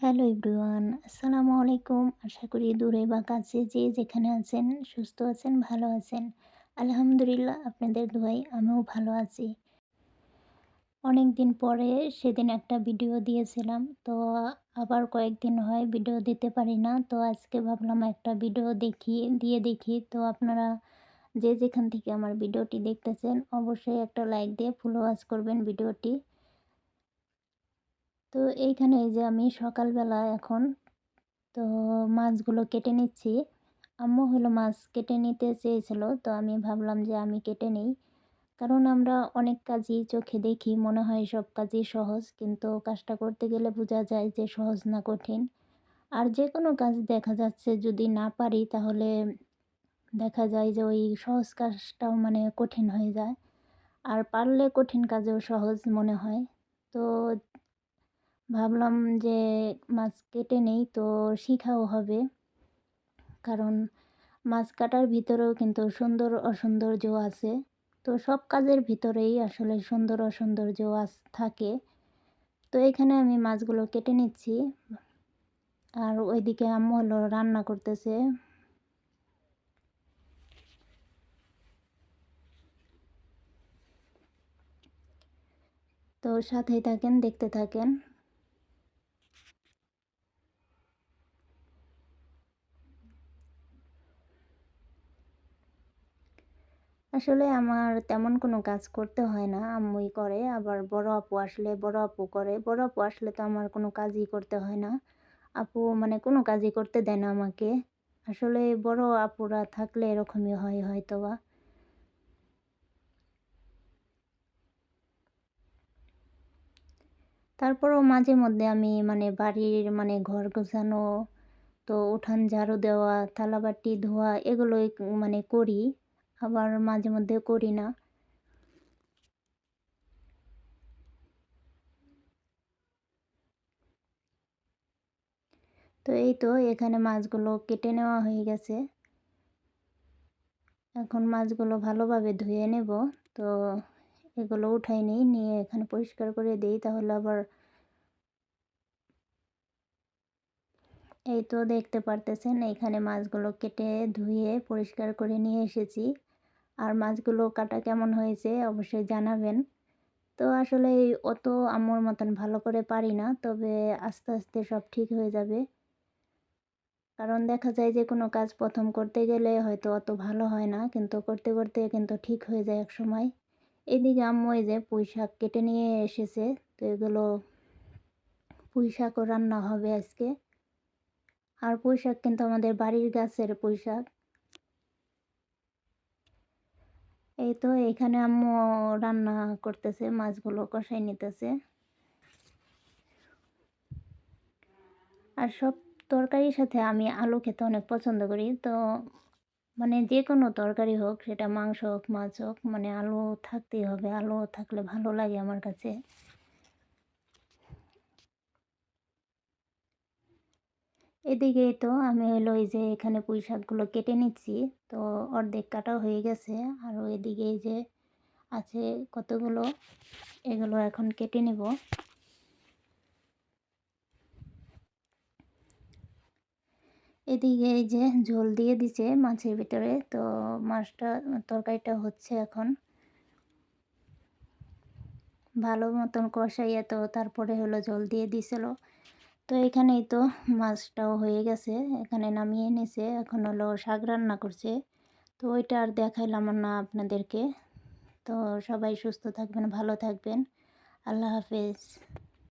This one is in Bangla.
হ্যালো এভরিওয়ান, আসসালামু আলাইকুম। আশা করি দূরে বা কাছে যে যেখানে আছেন, সুস্থ আছেন, ভালো আছেন। আলহামদুলিল্লাহ, আপনাদের দোয়াই আমিও ভালো আছি। অনেক দিন পরে সেদিন একটা ভিডিও দিয়েছিলাম, তো আবার কয়েকদিন হয় ভিডিও দিতে পারি না, তো আজকে ভাবলাম একটা ভিডিও দেখি, দিয়ে দেখি। তো আপনারা যে যেখান থেকে আমার ভিডিওটি দেখতেছেন, অবশ্যই একটা লাইক দিয়ে ফুল ওয়াচ করবেন ভিডিওটি। তো এইখানে এই যে আমি সকালবেলা এখন তো মাছগুলো কেটে নিচ্ছি। আম্মু হলো মাছ কেটে নিতে চেয়েছিল, তো আমি ভাবলাম যে আমি কেটে নিই। কারণ আমরা অনেক কাজই চোখে দেখি, মনে হয় সব কাজই সহজ, কিন্তু কাজটা করতে গেলে বোঝা যায় যে সহজ না কঠিন। আর যে কোনো কাজ দেখা যাচ্ছে যদি না পারি, তাহলে দেখা যায় যে ওই সহজ কাজটাও মানে কঠিন হয়ে যায়। আর পারলে কঠিন কাজেও সহজ মনে হয়। তো ভাবলাম যে মাছ কেটে নেই তো শিখাও হবে। কারণ মাছ কাটার ভিতরেও কিন্তু সুন্দর অসৌন্দর্য আছে। তো সব কাজের ভিতরেই আসলে সুন্দর অসৌন্দর্য থাকে। তো এখানে আমি মাছগুলো কেটে নিচ্ছি। আর ওইদিকে আম্মু হলো রান্না করতেছে। তো সাথেই থাকেন, দেখতে থাকেন। আসলে আমার তেমন কোনো কাজ করতে হয় না। আম্মুই করে, আবার বড় আপু আসলে বড় আপু করে। বড় আপু আসলে তো আমার কোনো কাজই করতে হয় না। আপু মানে কোনো কাজই করতে দেয় না আমাকে। আসলে বড় আপুরা থাকলে এরকমই হয় হয়তো বা তারপরও মাঝে মধ্যে আমি মানে বাড়ির মানে ঘর গোছানো, তো উঠান ঝাড়ু দেওয়া, থালাবাটি ধোয়া, এগুলোই মানে করি। আবার মাঝে মধ্যে করি না। তো এই তো এখানে মাছগুলো কেটে নেওয়া হয়ে গেছে। এখন মাছগুলো ভালোভাবে ধুয়ে নেব। তো এগুলো উঠাই নিই, নিয়ে এখানে পরিষ্কার করে দিই, তাহলে আবার এই তো দেখতে পারতেছেন, এখানে মাছগুলো কেটে ধুয়ে পরিষ্কার করে নিয়ে এসেছি। আর মাছগুলো কাটা কেমন হয়েছে অবশ্যই জানাবেন। তো আসলে অত আম্মুর মতন ভালো করে পারি না, তবে আস্তে আস্তে সব ঠিক হয়ে যাবে। কারণ দেখা যায় যে কোনো কাজ প্রথম করতে গেলে হয়তো অত ভালো হয় না, কিন্তু করতে করতে কিন্তু ঠিক হয়ে যায় এক সময়। এদিকে আম্মু এই যে পুঁই শাক কেটে নিয়ে এসেছে, তো এগুলো পুঁই শাকও রান্না হবে আজকে। আর পুঁই শাক কিন্তু আমাদের বাড়ির গাছের পুঁই শাক। এই তো এখানে আম্মু রান্না করতেছে, মাছগুলো কষাই নিতেছে। আর সব তরকারির সাথে আমি আলু খেতে অনেক পছন্দ করি, তো মানে যে কোনো তরকারি হোক, সেটা মাংস হোক, মাছ হোক মানে আলু থাকতেই হবে, আলু থাকলে ভালো লাগে আমার কাছে। এদিকে তো আমি হলো এই যে এখানে পুঁই শাকগুলো কেটে নিচ্ছি, তো অর্ধেক কাটা হয়ে গেছে। আর এদিকে যে আছে কতগুলো, এগুলো এখন কেটে নেব। এদিকে এই যে ঝোল দিয়ে দিছে মাছের ভিতরে, তো মাছটা, তরকারিটা হচ্ছে এখন ভালো মতন কষাইয়া তো তারপরে হলো ঝোল দিয়ে দিছিল। তো এখানেই তো মাছটাও হয়ে গেছে। এখানে নামিয়ে এনেছে এখন হলো শাক রান্না করছে। তো ওইটা আর দেখাইলাম না আপনাদেরকে। তো সবাই সুস্থ থাকবেন, ভালো থাকবেন। আল্লাহ হাফেজ।